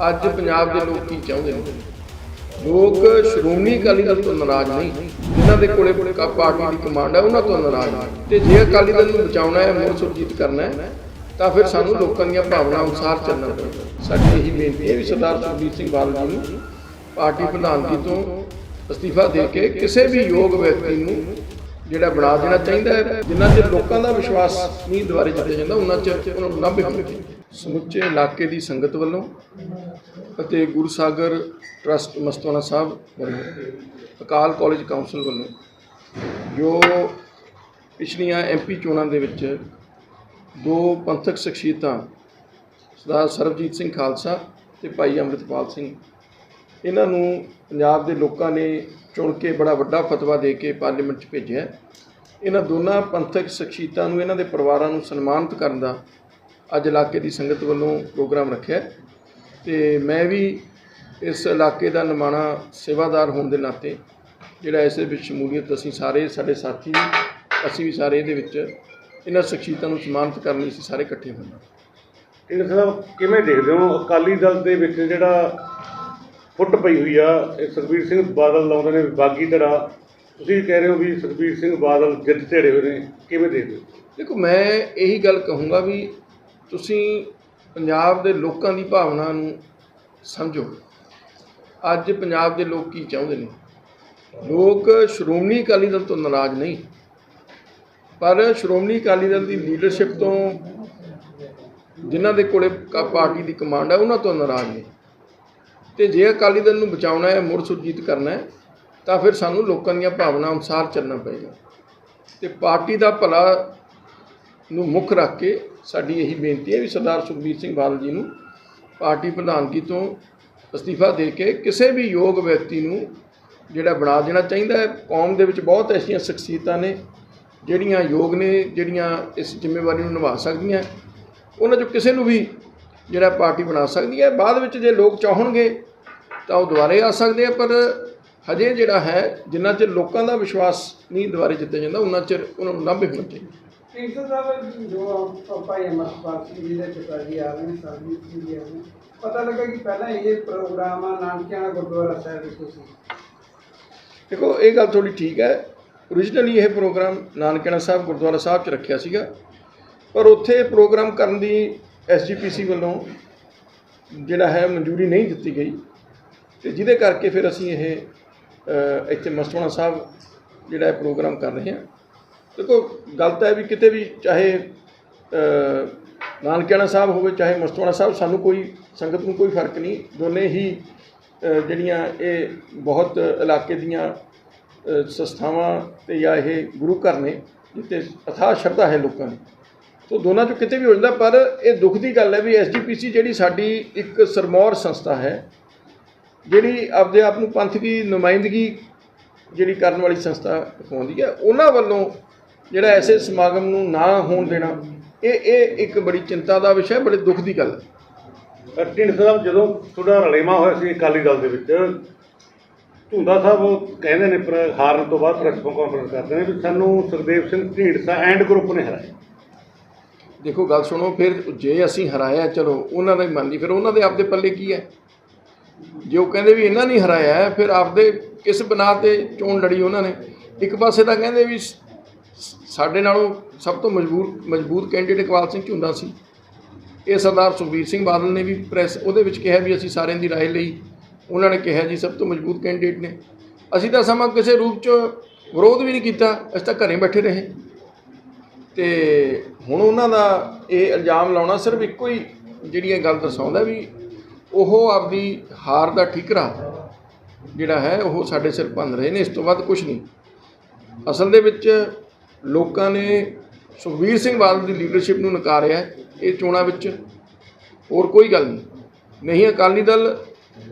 ਅੱਜ ਪੰਜਾਬ ਦੇ ਲੋਕ ਕੀ ਚਾਹੁੰਦੇ ਨੇ? ਲੋਕ ਸ਼੍ਰੋਮਣੀ ਅਕਾਲੀ ਦਲ ਤੋਂ ਨਾਰਾਜ਼ ਨਹੀਂ। ਜਿਨ੍ਹਾਂ ਦੇ ਕੋਲੇ ਕ- ਪਾਰਟੀ ਦੀ ਕਮਾਂਡ ਹੈ ਉਹਨਾਂ ਤੋਂ ਨਾਰਾਜ਼ ਨੇ। ਤੇ ਜੇ ਅਕਾਲੀ ਦਲ ਨੂੰ ਬਚਾਉਣਾ ਹੈ ਮੋੜ ਸੁਰਜੀਤ ਕਰਨਾ ਹੈ, ਤਾਂ ਫਿਰ ਸਾਨੂੰ ਲੋਕਾਂ ਦੀਆਂ ਭਾਵਨਾਵਾਂ ਅਨੁਸਾਰ ਚੱਲਣਾ ਪਵੇਗਾ ਸਾਡੀ ਇਹੀ ਬੇਨਤੀ ਹੈ ਵੀ ਸਰਦਾਰ ਸੁਖਬੀਰ ਸਿੰਘ ਬਾਦਲ ਜੀ ਨੂੰ ਪਾਰਟੀ ਪ੍ਰਧਾਨਗੀ ਤੋਂ ਅਸਤੀਫਾ ਦੇ ਕੇ ਕਿਸੇ ਵੀ ਯੋਗ ਵਿਅਕਤੀ ਨੂੰ ਜਿਹੜਾ ਬਣਾ ਦੇਣਾ ਚਾਹੀਦਾ ਹੈ, ਜਿੰਨਾ ਚਿਰ ਲੋਕਾਂ ਦਾ ਵਿਸ਼ਵਾਸ ਨਹੀਂ ਦੁਆਰੇ ਜਿੱਤਿਆ ਜਾਂਦਾ, ਉਹਨਾਂ ਚਿਰ ਉਹਨਾਂ ਨੂੰ ਨਾਭੇ ਹੋਣਾ ਚਾਹੀਦਾ ਸਮੁੱਚੇ ਇਲਾਕੇ ਦੀ ਸੰਗਤ ਵੱਲੋਂ ਅਤੇ ਗੁਰਸਾਗਰ ਟਰਸਟ ਮਸਤਵਾਨਾ ਸਾਹਿਬ ਵੱਲੋਂ, ਅਕਾਲ ਕਾਲਜ ਕਾਉਂਸਲ ਵੱਲੋਂ, ਜੋ ਪਿਛਲੀਆਂ ਐਮਪੀ ਚੋਣਾਂ ਦੇ ਵਿੱਚ ਦੋ ਪੰਥਕ ਸ਼ਖਸੀਅਤਾਂ, ਸਰਦਾਰ ਸਰਬਜੀਤ ਸਿੰਘ ਖਾਲਸਾ ਤੇ ਭਾਈ ਅੰਮ੍ਰਿਤਪਾਲ ਸਿੰਘ, ਇਹਨਾਂ ਨੂੰ ਪੰਜਾਬ ਦੇ ਲੋਕਾਂ ਨੇ ਚੁਣ ਕੇ ਬੜਾ ਵੱਡਾ ਫਤਵਾ ਦੇ ਕੇ ਪਾਰਲੀਮੈਂਟ 'ਚ ਭੇਜਿਆ। ਇਹਨਾਂ ਦੋਨਾਂ ਪੰਥਕ ਸ਼ਖਸੀਅਤਾਂ ਨੂੰ, ਇਹਨਾਂ ਦੇ ਪਰਿਵਾਰਾਂ ਨੂੰ ਸਨਮਾਨਿਤ ਕਰਨ ਦਾ ਅੱਜ ਇਲਾਕੇ ਦੀ ਸੰਗਤ ਵੱਲੋਂ ਪ੍ਰੋਗਰਾਮ ਰੱਖਿਆ ਤੇ ਮੈਂ ਵੀ ਇਸ ਇਲਾਕੇ ਦਾ ਨਿਮਾਣਾ ਸੇਵਾਦਾਰ ਹੋਣ ਦੇ ਨਾਤੇ ਜਿਹੜਾ ਇਸ ਵਿੱਚ ਸ਼ਮੂਲੀਅਤ ਅਸੀਂ ਸਾਰੇ ਸਾਡੇ ਸਾਥੀ ਅਸੀਂ ਵੀ ਸਾਰੇ ਇਹਦੇ ਵਿੱਚ ਇਹਨਾਂ ਸ਼ਖਸੀਅਤਾਂ ਨੂੰ ਸਨਮਾਨਿਤ ਕਰਨ ਲਈ ਅਸੀਂ ਸਾਰੇ ਇਕੱਠੇ ਹੋਏ ਹਾਂ। ਢਿੰਡ ਸਾਹਿਬ ਕਿਵੇਂ ਦੇਖਦੇ ਹੋ? ਅਕਾਲੀ ਦਲ ਦੇ ਵਿੱਚ ਜਿਹੜਾ ਫੁੱਟ ਪਈ ਹੋਈ ਆ ਇਹ ਸੁਖਬੀਰ ਸਿੰਘ ਬਾਦਲ ਲਾਉਂਦੇ ਨੇ ਬਾਗੀ ਧੜਾ। ਤੁਸੀਂ ਕਹਿ ਰਹੇ ਹੋ ਵੀ ਸੁਖਬੀਰ ਸਿੰਘ ਬਾਦਲ ਜਿੱਤ ਢੇੜੇ ਹੋਏ ਨੇ ਕਿਵੇਂ ਦੇਖਦੇ ਹੋ? ਦੇਖੋ ਮੈਂ ਇਹੀ ਗੱਲ ਕਹੂੰਗਾ ਵੀ ਤੁਸੀਂ ਪੰਜਾਬ ਦੇ ਲੋਕਾਂ ਦੀ ਭਾਵਨਾ ਨੂੰ ਸਮਝੋ। ਅੱਜ ਪੰਜਾਬ ਦੇ ਲੋਕ ਕੀ ਚਾਹੁੰਦੇ ਨੇ? ਲੋਕ ਸ਼੍ਰੋਮਣੀ ਅਕਾਲੀ ਦਲ ਤੋਂ ਨਾਰਾਜ਼ ਨਹੀਂ। ਪਰ ਸ਼੍ਰੋਮਣੀ ਅਕਾਲੀ ਦਲ ਦੀ ਲੀਡਰਸ਼ਿਪ ਤੋਂ ਜਿਨ੍ਹਾਂ ਦੇ ਕੋਲੇ ਕ- ਪਾਰਟੀ ਦੀ ਕਮਾਂਡ ਹੈ, ਉਹਨਾਂ ਤੋਂ ਨਾਰਾਜ਼ ਨੇ। ਤੇ ਜੇ ਅਕਾਲੀ ਦਲ ਨੂੰ ਬਚਾਉਣਾ ਹੈ, ਮੁੜ ਸੁਰਜੀਤ ਕਰਨਾ ਹੈ, ਤਾਂ ਫਿਰ ਸਾਨੂੰ ਲੋਕਾਂ ਦੀਆਂ ਭਾਵਨਾ ਅਨੁਸਾਰ ਚੱਲਣਾ ਪਏਗਾ। ਤੇ ਪਾਰਟੀ ਦਾ ਭਲਾ ਨੂੰ ਮੁੱਖ ਰੱਖ ਕੇ ਸਾਡੀ ਇਹੀ ਬੇਨਤੀ ਹੈ ਵੀ ਸਰਦਾਰ ਸੁਖਬੀਰ ਸਿੰਘ ਬਾਦਲ ਜੀ ਨੂੰ ਪਾਰਟੀ ਪ੍ਰਧਾਨਗੀ ਤੋਂ ਅਸਤੀਫਾ ਦੇ ਕੇ ਕਿਸੇ ਵੀ ਯੋਗ ਵਿਅਕਤੀ ਨੂੰ ਜਿਹੜਾ ਬਣਾ ਦੇਣਾ ਚਾਹੀਦਾ ਹੈ। ਕੌਮ ਦੇ ਵਿੱਚ ਬਹੁਤ ਐਸੀਆਂ ਸ਼ਖਸੀਅਤਾਂ ਨੇ, ਜਿਹੜੀਆਂ ਯੋਗ ਨੇ, ਜਿਹੜੀਆਂ ਇਸ ਜ਼ਿੰਮੇਵਾਰੀ ਨੂੰ ਨਿਭਾ ਸਕਦੀਆਂ। ਉਹਨਾਂ ਚੋਂ ਕਿਸੇ ਨੂੰ ਵੀ ਜਿਹੜਾ ਪਾਰਟੀ ਬਣਾ ਸਕਦੀ ਹੈ। ਬਾਅਦ ਵਿੱਚ ਜੇ ਲੋਕ ਚਾਹਣਗੇ ਤਾਂ ਉਹ ਦੁਬਾਰੇ ਆ ਸਕਦੇ ਆ, ਪਰ ਹਜੇ ਜਿਹੜਾ ਹੈ, ਜਿੰਨਾ ਚਿਰ ਲੋਕਾਂ ਦਾ ਵਿਸ਼ਵਾਸ ਨਹੀਂ ਦੁਬਾਰੇ ਜਿੱਤਿਆ ਜਾਂਦਾ ਉਹਨਾਂ ਚਿਰ ਉਹਨਾਂ ਨੂੰ ਨਾਭੇ ਹੋਣਾ ਚਾਹੀਦਾ। ਪ੍ਰਿੰਸੀਪਲ ਸਾਹਿਬ ਜੋ ਭਾਈ ਅਮਰਪਾਲ ਸਿੰਘ ਜੀ ਦੇ ਪਿਤਾ ਜੀ ਆ ਰਹੇ ਨੇ ਸਰਬਜੀਤ ਜੀ ਆ ਰਹੇ ਪਤਾ ਲੱਗਾ ਕਿ ਪਹਿਲਾਂ ਇਹ ਪ੍ਰੋਗਰਾਮ ਆ ਨਾਨਕਿਆਣਾ ਗੁਰਦੁਆਰਾ ਸਾਹਿਬ ਵਿੱਚ ਸੀ ਦੇਖੋ, ਇਹ ਗੱਲ ਥੋੜੀ ਠੀਕ ਹੈ। ਓਰੀਜਨਲੀ ਇਹ ਪ੍ਰੋਗਰਾਮ ਨਾਨਕਿਆਣਾ ਸਾਹਿਬ ਗੁਰਦੁਆਰਾ ਸਾਹਿਬ 'ਚ ਰੱਖਿਆ ਸੀਗਾ। ਪਰ ਉੱਥੇ ਪ੍ਰੋਗਰਾਮ ਕਰਨ ਦੀ ਐਸਜੀਪੀਸੀ ਵੱਲੋਂ ਜਿਹੜਾ ਹੈ, ਮਨਜ਼ੂਰੀ ਨਹੀਂ ਦਿੱਤੀ ਗਈ। ਤੇ ਜਿਹਦੇ ਕਰਕੇ ਫਿਰ ਅਸੀਂ ਇਹ ਇੱਥੇ ਮਸਤਵਾਣਾ ਸਾਹਿਬ ਜਿਹੜਾ ਪ੍ਰੋਗਰਾਮ ਕਰ ਰਹੇ ਹਾਂ। ਦੇਖੋ ਗਲਤ ਹੈ ਵੀ ਕਿਤੇ ਵੀ ਚਾਹੇ ਨਾਨਕਿਆਣਾ ਸਾਹਿਬ ਹੋਵੇ, ਚਾਹੇ ਮਸਤਵਾਣਾ ਸਾਹਿਬ, ਸਾਨੂੰ ਕੋਈ ਸੰਗਤ ਨੂੰ ਕੋਈ ਫ਼ਰਕ ਨਹੀਂ। ਦੋਨੇ ਹੀ ਜਿਹੜੀਆਂ ਇਹ ਬਹੁਤ ਇਲਾਕੇ ਦੀਆਂ ਸੰਸਥਾਵਾਂ ਤੇ ਜਾਂ ਇਹ ਗੁਰੂ ਘਰ ਨੇ, ਜਿੱਥੇ ਅਥਾਹ ਸ਼ਰਧਾ ਹੈ ਲੋਕਾਂ ਦੀ। ਸੋ ਦੋਨਾਂ ਚੋਂ ਕਿਤੇ ਵੀ ਹੋ ਜਾਂਦਾ, ਪਰ ਇਹ ਦੁੱਖ ਦੀ ਗੱਲ ਹੈ ਵੀ ਐਸਜੀਪੀਸੀ ਜਿਹੜੀ ਸਾਡੀ ਇੱਕ ਸਰਮੌਰ ਸੰਸਥਾ ਹੈ, ਜਿਹੜੀ ਆਪਦੇ ਆਪ ਨੂੰ ਪੰਥ ਦੀ ਨੁਮਾਇੰਦਗੀ ਜਿਹੜੀ ਕਰਨ ਵਾਲੀ ਸੰਸਥਾ ਕਹਾਉਂਦੀ ਹੈ, ਉਹਨਾਂ ਵੱਲੋਂ ਜਿਹੜਾ ਐਸੇ ਸਮਾਗਮ ਨੂੰ ਨਾ ਹੋਣ ਦੇਣਾ ਇਹ ਇਹ ਇੱਕ ਬੜੀ ਚਿੰਤਾ ਦਾ ਵਿਸ਼ਾ ਹੈ ਬੜੇ ਦੁੱਖ ਦੀ ਗੱਲ ਹੈ। ਢਿੰਡ ਸਾਹਿਬ ਜਦੋਂ ਤੁਹਾਡਾ ਰਲੇਵਾ ਹੋਇਆ ਸੀ ਅਕਾਲੀ ਦਲ ਦੇ ਵਿੱਚ ਝੁੰਦਾ ਸਾਹਿਬ ਉਹ ਕਹਿੰਦੇ ਨੇ ਪਰ ਹਾਰਨ ਤੋਂ ਬਾਅਦ ਪ੍ਰੈਸ ਕਾਨਫਰੰਸ ਕਰਦੇ ਨੇ ਵੀ ਸਾਨੂੰ ਸੁਖਦੇਵ ਸਿੰਘ ਢੀਂਡਸਾ ਐਂਡ ਗਰੁੱਪ ਨੇ ਹਰਾਇਆ। ਦੇਖੋ ਗੱਲ ਸੁਣੋ ਫਿਰ ਜੇ ਅਸੀਂ ਹਰਾਇਆ ਚਲੋ ਉਹਨਾਂ ਦਾ ਹੀ ਮੰਨ ਲਈ ਫਿਰ ਉਹਨਾਂ ਦੇ ਆਪਦੇ ਪੱਲੇ ਕੀ ਹੈ? ਜੇ ਉਹ ਕਹਿੰਦੇ ਵੀ ਇਹਨਾਂ ਨਹੀਂ ਹਰਾਇਆ ਫਿਰ ਆਪਦੇ ਕਿਸ ਬਣਾ ਤੇ ਚੋਣ ਲੜੀ ਉਹਨਾਂ ਨੇ? ਇੱਕ ਪਾਸੇ ਤਾਂ ਕਹਿੰਦੇ ਵੀ ਸਾਡੇ ਨਾਲੋਂ ਸਭ ਤੋਂ ਮਜ਼ਬੂਤ ਮਜ਼ਬੂਤ ਕੈਂਡੀਡੇਟ ਇਕਬਾਲ ਸਿੰਘ ਝੁੰਦਾ ਸੀ। ਇਹ ਸਰਦਾਰ ਸੁਖਬੀਰ ਸਿੰਘ ਬਾਦਲ ਨੇ ਵੀ ਪ੍ਰੈਸ ਉਹਦੇ ਵਿੱਚ ਕਿਹਾ ਵੀ ਅਸੀਂ ਸਾਰਿਆਂ ਦੀ ਰਾਏ ਲਈ। ਉਹਨਾਂ ਨੇ ਕਿਹਾ ਜੀ, ਸਭ ਤੋਂ ਮਜ਼ਬੂਤ ਕੈਂਡੀਡੇਟ ਨੇ। ਅਸੀਂ ਤਾਂ ਸਮਾਂ ਕਿਸੇ ਰੂਪ 'ਚ ਵਿਰੋਧ ਵੀ ਨਹੀਂ ਕੀਤਾ, ਅਸੀਂ ਤਾਂ ਘਰੇ ਬੈਠੇ ਰਹੇ। ਤੇ ਹੁਣ ਉਹਨਾਂ ਦਾ ਇਹ ਇਲਜ਼ਾਮ ਲਾਉਣਾ ਸਿਰਫ ਇੱਕੋ ਹੀ ਜਿਹੜੀ ਇਹ ਗੱਲ ਦਰਸਾਉਂਦਾ ਵੀ ਉਹ ਆਪਦੀ ਹਾਰ ਦਾ ਠਿਕਰਾ ਜਿਹੜਾ ਹੈ, ਉਹ ਸਾਡੇ ਸਿਰ ਭੰਨ ਰਹੇ ਨੇ, ਇਸ ਤੋਂ ਵੱਧ ਕੁਝ ਨਹੀਂ। ਅਸਲ ਦੇ ਵਿੱਚ ਲੋਕਾਂ ਨੇ ਸੁਖਬੀਰ ਸਿੰਘ ਬਾਦਲ ਦੀ ਲੀਡਰਸ਼ਿਪ ਨੂੰ ਨਕਾਰਿਆ ਇਹ ਚੋਣਾਂ ਵਿੱਚ ਹੋਰ ਕੋਈ ਗੱਲ ਨਹੀਂ। ਨਹੀਂ ਅਕਾਲੀ ਦਲ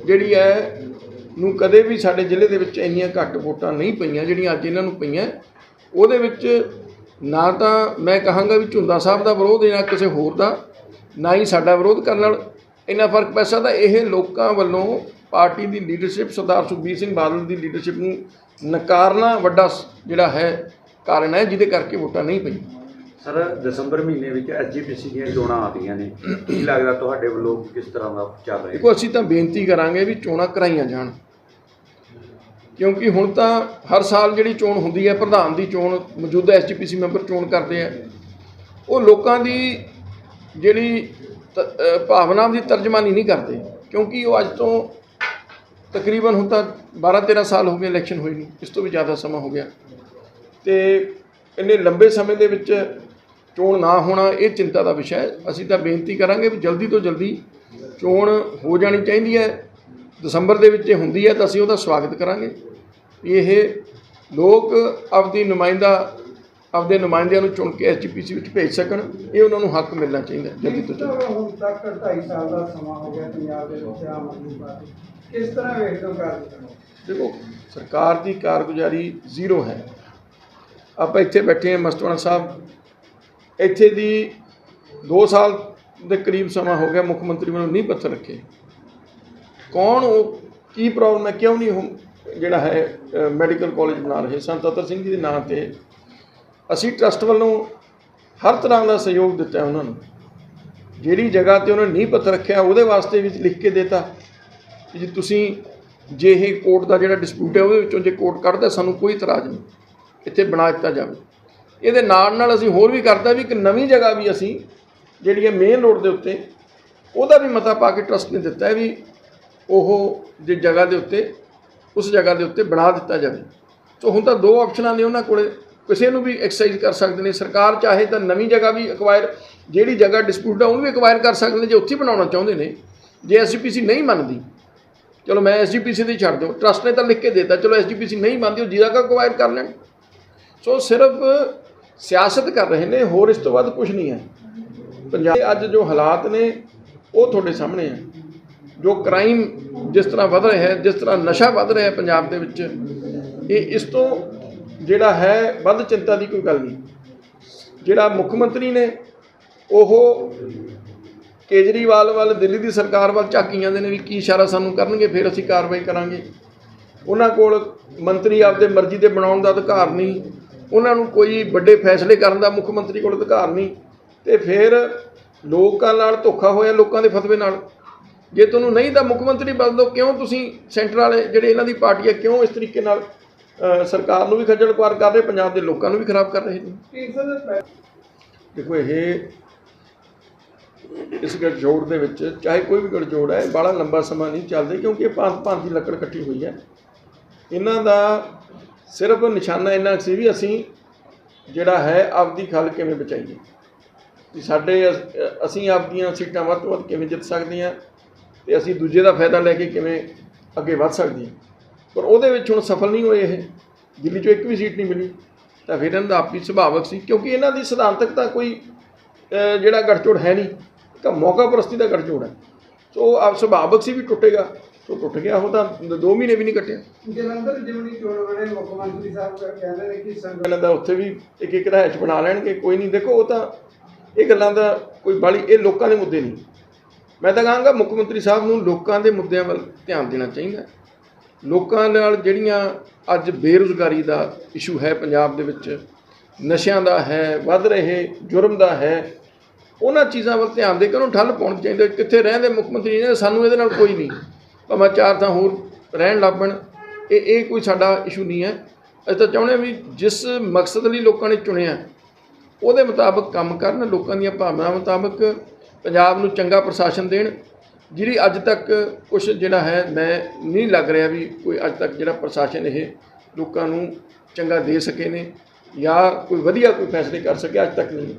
ਜਿਹੜੀ ਹੈ ਨੂੰ ਕਦੇ ਵੀ ਸਾਡੇ ਜ਼ਿਲ੍ਹੇ ਦੇ ਵਿੱਚ ਇੰਨੀਆਂ ਘੱਟ ਵੋਟਾਂ ਨਹੀਂ ਪਈਆਂ, ਜਿਹੜੀਆਂ ਅੱਜ ਇਹਨਾਂ ਨੂੰ ਪਈਆਂ ਉਹਦੇ ਵਿੱਚ ਨਾ ਤਾਂ ਮੈਂ ਕਹਾਂਗਾ ਵੀ ਝੁੰਦਾ ਸਾਹਿਬ ਦਾ ਵਿਰੋਧ ਜਾਂ ਕਿਸੇ ਹੋਰ ਦਾ, ਨਾ ਹੀ ਸਾਡਾ ਵਿਰੋਧ ਕਰਨ ਨਾਲ ਇੰਨਾ ਫ਼ਰਕ ਪੈ ਸਕਦਾ। ਇਹ ਲੋਕਾਂ ਵੱਲੋਂ ਪਾਰਟੀ ਦੀ ਲੀਡਰਸ਼ਿਪ ਸਰਦਾਰ ਸੁਖਬੀਰ ਸਿੰਘ ਬਾਦਲ ਦੀ ਲੀਡਰਸ਼ਿਪ ਨੂੰ ਨਕਾਰਨਾ ਵੱਡਾ ਜਿਹੜਾ ਹੈ ਕਾਰਨ ਹੈ ਜਿਹਦੇ ਕਰਕੇ ਵੋਟਾਂ ਨਹੀਂ ਪਈਆਂ। ਸਰ ਦਸੰਬਰ ਮਹੀਨੇ ਵਿੱਚ ਐਸਜੀਪੀਸੀ ਦੀਆਂ ਚੋਣਾਂ ਆਉਂਦੀਆਂ ਨੇ। ਕੀ ਲੱਗਦਾ ਤੁਹਾਡੇ ਵੱਲੋਂ ਕਿਸ ਤਰ੍ਹਾਂ ਦਾ ਚੱਲ ਰਿਹਾ ਦੇਖੋ ਅਸੀਂ ਤਾਂ ਬੇਨਤੀ ਕਰਾਂਗੇ ਵੀ ਚੋਣਾਂ ਕਰਾਈਆਂ ਜਾਣ। ਕਿਉਂਕਿ ਹੁਣ ਤਾਂ ਹਰ ਸਾਲ ਜਿਹੜੀ ਚੋਣ ਹੁੰਦੀ ਹੈ ਪ੍ਰਧਾਨ ਦੀ ਚੋਣ ਮੌਜੂਦਾ ਐਸਜੀਪੀਸੀ ਮੈਂਬਰ ਚੋਣ ਕਰਦੇ ਆ। ਉਹ ਲੋਕਾਂ ਦੀ ਜਿਹੜੀ ਭਾਵਨਾ ਦੀ ਤਰਜਮਾਨੀ ਨਹੀਂ ਕਰਦੇ। ਕਿਉਂਕਿ ਉਹ ਅੱਜ ਤੋਂ ਤਕਰੀਬਨ ਹੁਣ ਤਾਂ 12 13 ਸਾਲ ਹੋ ਗਏ ਇਲੈਕਸ਼ਨ ਹੋਈ ਨਹੀਂ। ਇਸ ਤੋਂ ਵੀ ਜ਼ਿਆਦਾ ਸਮਾਂ ਹੋ ਗਿਆ। ਤੇ ਇੰਨੇ ਲੰਬੇ ਸਮੇਂ ਦੇ ਵਿੱਚ ਚੋਣ ਨਾ ਹੋਣਾ ਇਹ ਚਿੰਤਾ ਦਾ ਵਿਸ਼ਾ ਹੈ। ਅਸੀਂ ਤਾਂ ਬੇਨਤੀ ਕਰਾਂਗੇ ਵੀ ਜਲਦੀ ਤੋਂ ਜਲਦੀ ਚੋਣ ਹੋ ਜਾਣੀ ਚਾਹੀਦੀ ਹੈ। ਦਸੰਬਰ ਦੇ ਵਿੱਚ ਹੁੰਦੀ ਹੈ ਤਾਂ ਅਸੀਂ ਉਹਦਾ ਸਵਾਗਤ ਕਰਾਂਗੇ। ਇਹ ਲੋਕ ਆਪਦੀ ਨੁਮਾਇੰਦਾ ਆਪਦੇ ਨੁਮਾਇੰਦਿਆਂ ਨੂੰ ਚੁਣ ਕੇ ਐਸਜੀਪੀਸੀ ਵਿੱਚ ਭੇਜ ਸਕਣ। ਇਹ ਉਹਨਾਂ ਨੂੰ ਹੱਕ ਮਿਲਣਾ ਚਾਹੀਦਾ ਜਲਦੀ ਤੋਂ ਜਲਦੀ। ਸਰ, ਹੁਣ ਤੱਕ 2.5 ਸਾਲ ਦਾ ਸਮਾਂ ਹੋ ਗਿਆ ਪੰਜਾਬ ਦੇ ਵਿੱਚ ਆਮ ਆਦਮੀ ਪਾਰਟੀ। ਕਿਸ ਤਰ੍ਹਾਂ ਵੇਖਦੇ ਹੋ ਕਾਰਜਕ੍ਰਮ ਦੇਖੋ ਸਰਕਾਰ ਦੀ ਕਾਰਗੁਜ਼ਾਰੀ ਜ਼ੀਰੋ ਹੈ। ਆਪਾਂ ਇੱਥੇ ਬੈਠੇ ਹਾਂ ਮਸਤਵਾਣਾ ਸਾਹਿਬ। ਇੱਥੇ ਦੀ 2 ਸਾਲ ਦੇ ਕਰੀਬ ਸਮਾਂ ਹੋ ਗਿਆ, ਮੁੱਖ ਮੰਤਰੀ ਵੱਲੋਂ ਨਹੀਂ ਪੱਥਰ ਰੱਖੇ। ਕੌਣ ਉਹ, ਕੀ ਪ੍ਰੋਬਲਮ ਹੈ, ਕਿਉਂ ਨਹੀਂ ਉਹ ਜਿਹੜਾ ਹੈ ਮੈਡੀਕਲ ਕਾਲਜ ਬਣਾ ਰਹੇ? ਸੰਤ ਅਤਰ ਸਿੰਘ ਜੀ ਦੇ ਨਾਂ ਤੇ ਅਸੀਂ ਟਰਸਟ ਵੱਲੋਂ ਹਰ ਤਰ੍ਹਾਂ ਦਾ ਸਹਿਯੋਗ ਦਿੱਤਾ ਉਹਨਾਂ ਨੂੰ। ਜਿਹੜੀ ਜਗ੍ਹਾ ਤੇ ਉਹਨਾਂ ਨੇ ਨੀਂਹ ਪੱਥਰ ਰੱਖਿਆ, ਉਹਦੇ ਵਾਸਤੇ ਵੀ ਲਿਖ ਕੇ ਦਿੱਤਾ। ਕਿ ਤੁਸੀਂ ਜੇ ਇਹ ਕੋਰਟ ਦਾ ਜਿਹੜਾ ਡਿਸਪਿਊਟ ਹੈ, ਉਹਦੇ ਵਿੱਚੋਂ ਜੇ ਕੋਰਟ ਕੱਢਦਾ, ਸਾਨੂੰ ਕੋਈ ਇਤਰਾਜ਼ ਨਹੀਂ। ਇੱਥੇ ਬਣਾ ਦਿੱਤਾ ਜਾਵੇ। ਇਹਦੇ ਨਾਲ ਨਾਲ ਅਸੀਂ ਹੋਰ ਵੀ ਕਰਦਾ ਵੀ ਇੱਕ ਨਵੀਂ ਜਗ੍ਹਾ ਵੀ ਅਸੀਂ ਜਿਹੜੀ ਹੈ ਮੇਨ ਰੋਡ ਦੇ ਉੱਤੇ, ਉਹਦਾ ਵੀ ਮਤਾ ਪਾ ਕੇ ਟਰਸਟ ਨੇ ਦਿੱਤਾ ਹੈ ਵੀ ਉਹ ਜੇ ਜਗ੍ਹਾ ਦੇ ਉੱਤੇ, ਉਸ ਜਗ੍ਹਾ ਦੇ ਉੱਤੇ ਬਣਾ ਦਿੱਤਾ ਜਾਵੇ। ਸੋ ਹੁਣ ਤਾਂ ਦੋ ਆਪਸ਼ਨਾਂ ਨੇ ਉਹਨਾਂ ਕੋਲੇ, ਕਿਸੇ ਨੂੰ ਵੀ ਐਕਸਰਸਾਈਜ਼ ਕਰ ਸਕਦੇ ਨੇ। ਸਰਕਾਰ ਚਾਹੇ ਤਾਂ ਨਵੀਂ ਜਗ੍ਹਾ ਵੀ ਅਕਵਾਇਰ ਜਿਹੜੀ ਜਗ੍ਹਾ ਡਿਸਪਿਊਟ ਆ, ਉਹਨੂੰ ਵੀ ਅਕਵਾਇਰ ਕਰ ਸਕਦੇ ਨੇ, ਜੇ ਉੱਥੇ ਬਣਾਉਣਾ ਚਾਹੁੰਦੇ ਨੇ। ਜੇ ਐਸਜੀਪੀਸੀ ਨਹੀਂ ਮੰਨਦੀ, ਚਲੋ ਮੈਂ ਐਸਜੀਪੀਸੀ ਦੀ ਛੱਡ ਦਿਓ ਟਰਸਟ ਨੇ ਤਾਂ ਲਿਖ ਕੇ ਦਿੱਤਾ, ਚਲੋ ਐਸਜੀਪੀਸੀ ਨਹੀਂ ਮੰਨਦੀ, ਉਹ ਜਿਹਦਾ ਕਾ ਅਕਵਾਇਰ ਕਰ ਲੈਣ। ਸੋ ਸਿਰਫ ਸਿਆਸਤ ਕਰ ਰਹੇ ਨੇ, ਹੋਰ ਇਸ ਤੋਂ ਵੱਧ ਕੁਝ ਨਹੀਂ ਹੈ। ਪੰਜਾਬ ਦੇ ਅੱਜ ਜੋ ਹਾਲਾਤ ਨੇ, ਉਹ ਤੁਹਾਡੇ ਸਾਹਮਣੇ ਹੈ। ਜੋ ਕ੍ਰਾਈਮ ਜਿਸ ਤਰ੍ਹਾਂ ਵਧ ਰਿਹਾ ਹੈ, ਜਿਸ ਤਰ੍ਹਾਂ ਨਸ਼ਾ ਵਧ ਰਿਹਾ ਹੈ ਪੰਜਾਬ ਦੇ ਵਿੱਚ, ਇਹ ਇਸ ਤੋਂ ਜਿਹੜਾ ਹੈ, ਵੱਧ ਚਿੰਤਾ ਦੀ ਕੋਈ ਗੱਲ ਨਹੀਂ। ਜਿਹੜਾ ਮੁੱਖ ਮੰਤਰੀ ਨੇ, ਉਹ ਕੇਜਰੀਵਾਲ ਵੱਲ, ਦਿੱਲੀ ਦੀ ਸਰਕਾਰ ਵੱਲ ਝਾਕੀ ਜਾਂਦੇ ਨੇ ਵੀ ਕੀ ਇਸ਼ਾਰਾ ਸਾਨੂੰ ਕਰਨਗੇ, ਫਿਰ ਅਸੀਂ ਕਾਰਵਾਈ ਕਰਾਂਗੇ। ਉਹਨਾਂ ਕੋਲ ਮੰਤਰੀ ਆਪਦੇ ਮਰਜ਼ੀ ਦੇ ਬਣਾਉਣ ਦਾ ਅਧਿਕਾਰ ਨਹੀਂ ਉਹਨਾਂ ਨੂੰ ਕੋਈ ਵੱਡੇ ਫੈਸਲੇ ਕਰਨ ਦਾ ਮੁੱਖ ਮੰਤਰੀ ਕੋਲ ਅਧਿਕਾਰ ਨਹੀਂ। ਤੇ ਫਿਰ ਲੋਕਾਂ ਨਾਲ ਧੋਖਾ ਹੋਇਆ ਲੋਕਾਂ ਦੇ ਫਤਵੇ ਨਾਲ। ਜੇ ਤੁਹਾਨੂੰ ਨਹੀਂ ਤਾਂ ਮੁੱਖ ਮੰਤਰੀ ਬਦਲ ਦਿਓ ਕਿਉਂ ਤੁਸੀਂ ਸੈਂਟਰ ਵਾਲੇ ਜਿਹੜੇ ਇਹਨਾਂ ਦੀ ਪਾਰਟੀ ਹੈ, ਕਿਉਂ ਇਸ ਤਰੀਕੇ ਨਾਲ ਸਰਕਾਰ ਨੂੰ ਵੀ ਖੱਜਲ ਖੁਆਰ ਕਰ ਰਹੇ, ਪੰਜਾਬ ਦੇ ਲੋਕਾਂ ਨੂੰ ਵੀ ਖਰਾਬ ਕਰ ਰਹੇ ਨੇ? ਦੇਖੋ ਇਹ ਇਸ ਗਠਜੋੜ ਦੇ ਵਿੱਚ, ਚਾਹੇ ਕੋਈ ਵੀ ਗੜਜੋੜ ਹੈ ਬੜਾ ਲੰਬਾ ਸਮਾਂ ਨਹੀਂ ਚੱਲਦੇ, ਕਿਉਂਕਿ ਇਹ ਭਾਂਤ ਭਾਂਤ ਦੀ ਲੱਕੜ ਇਕੱਠੀ ਹੋਈ ਹੈ। ਇਹਨਾਂ ਦਾ ਸਿਰਫ ਨਿਸ਼ਾਨਾ ਇੰਨਾ ਕੁ ਸੀ ਵੀ ਅਸੀਂ ਜਿਹੜਾ ਹੈ ਆਪਦੀ ਖਲ ਕਿਵੇਂ ਬਚਾਈਏ। ਵੀ ਸਾਡੇ ਅਸੀਂ ਆਪਦੀਆਂ ਸੀਟਾਂ ਵੱਧ ਤੋਂ ਵੱਧ ਕਿਵੇਂ ਜਿੱਤ ਸਕਦੇ ਹਾਂ ਤੇ ਅਸੀਂ ਦੂਜੇ ਦਾ ਫਾਇਦਾ ਲੈ ਕੇ ਕਿਵੇਂ ਅੱਗੇ ਵੱਧ ਸਕਦੇ ਹਾਂ ਪਰ ਉਹਦੇ ਵਿੱਚ ਹੁਣ ਸਫਲ ਨਹੀਂ ਹੋਏ ਇਹ। ਦਿੱਲੀ 'ਚੋਂ ਇੱਕ ਵੀ ਸੀਟ ਨਹੀਂ ਮਿਲੀ। ਤਾਂ ਫਿਰ ਇਹਨਾਂ ਦਾ ਆਪੀ ਸੁਭਾਵਕ ਸੀ। ਕਿਉਂਕਿ ਇਹਨਾਂ ਦੀ ਸਿਧਾਂਤਕ ਤਾਂ ਕੋਈ ਜਿਹੜਾ ਗੱਠਜੋੜ ਹੈ ਨਹੀਂ। ਤਾਂ ਮੌਕਾ ਪ੍ਰਸਤੀ ਦਾ ਗੱਠਜੋੜ ਹੈ। ਸੋ ਆਪ ਸੁਭਾਵਕ ਸੀ ਵੀ ਟੁੱਟੇਗਾ। ਉਹ ਟੁੱਟ ਗਿਆ ਉਹ ਤਾਂ 2 ਮਹੀਨੇ ਵੀ ਨਹੀਂ ਕੱਟਿਆ। ਜਲੰਧਰ ਜਿਮਨੀ ਚੋਣ ਵੇਲੇ ਮੁੱਖ ਮੰਤਰੀ ਸਾਹਿਬ ਕਹਿੰਦੇ ਨੇ ਕਿ ਸੰਗਠਨ ਦਾ ਉੱਥੇ ਵੀ ਇੱਕ ਇੱਕ ਰਹਿਸ਼ ਬਣਾ ਲੈਣਗੇ ਕੋਈ ਨਹੀਂ ਦੇਖੋ ਉਹ ਤਾਂ ਇਹ ਗੱਲਾਂ ਦਾ ਕੋਈ ਬਾਲੀ ਇਹ ਲੋਕਾਂ ਦੇ ਮੁੱਦੇ ਨਹੀਂ। ਮੈਂ ਤਾਂ ਕਹਾਂਗਾ ਮੁੱਖ ਮੰਤਰੀ ਸਾਹਿਬ ਨੂੰ ਲੋਕਾਂ ਦੇ ਮੁੱਦਿਆਂ ਵੱਲ ਧਿਆਨ ਦੇਣਾ ਚਾਹੀਦਾ। ਲੋਕਾਂ ਨਾਲ ਜਿਹੜੀਆਂ ਅੱਜ ਬੇਰੁਜ਼ਗਾਰੀ ਦਾ ਇਸ਼ੂ ਹੈ ਪੰਜਾਬ ਦੇ ਵਿੱਚ ਨਸ਼ਿਆਂ ਦਾ ਹੈ ਵੱਧ ਰਹੇ ਜੁਰਮ ਦਾ ਹੈ ਉਹਨਾਂ ਚੀਜ਼ਾਂ ਵੱਲ ਧਿਆਨ ਦੇ ਕੇ ਉਹਨੂੰ ਠੱਲ ਪਾਉਣੀ ਚਾਹੀਦੀ ਕਿੱਥੇ ਰਹਿੰਦੇ ਮੁੱਖ ਮੰਤਰੀ ਨੇ ਸਾਨੂੰ ਇਹਦੇ ਨਾਲ ਕੋਈ ਨਹੀਂ। ਭਾਵੇਂ ਚਾਰ ਥਾਂ ਹੋਰ ਰਹਿਣ ਲੱਭਣ ਇਹ ਇਹ ਕੋਈ ਸਾਡਾ ਇਸ਼ੂ ਨਹੀਂ ਹੈ। ਅਸੀਂ ਤਾਂ ਚਾਹੁੰਦੇ ਹਾਂ ਵੀ ਜਿਸ ਮਕਸਦ ਲਈ ਲੋਕਾਂ ਨੇ ਚੁਣਿਆ, ਉਹਦੇ ਮੁਤਾਬਕ ਕੰਮ ਕਰਨ, ਲੋਕਾਂ ਦੀਆਂ ਭਾਵਨਾਵਾਂ ਮੁਤਾਬਕ ਪੰਜਾਬ ਨੂੰ ਚੰਗਾ ਪ੍ਰਸ਼ਾਸਨ ਦੇਣ, ਜਿਹੜੀ ਅੱਜ ਤੱਕ ਕੁਝ ਜਿਹੜਾ ਹੈ, ਮੈਂ ਨਹੀਂ ਲੱਗ ਰਿਹਾ ਵੀ ਕੋਈ ਅੱਜ ਤੱਕ ਜਿਹੜਾ ਪ੍ਰਸ਼ਾਸਨ ਇਹ ਲੋਕਾਂ ਨੂੰ ਚੰਗਾ ਦੇ ਸਕੇ ਨੇ ਜਾਂ ਕੋਈ ਵਧੀਆ ਕੋਈ ਫੈਸਲੇ ਕਰ ਸਕਿਆ ਅੱਜ ਤੱਕ ਨਹੀਂ।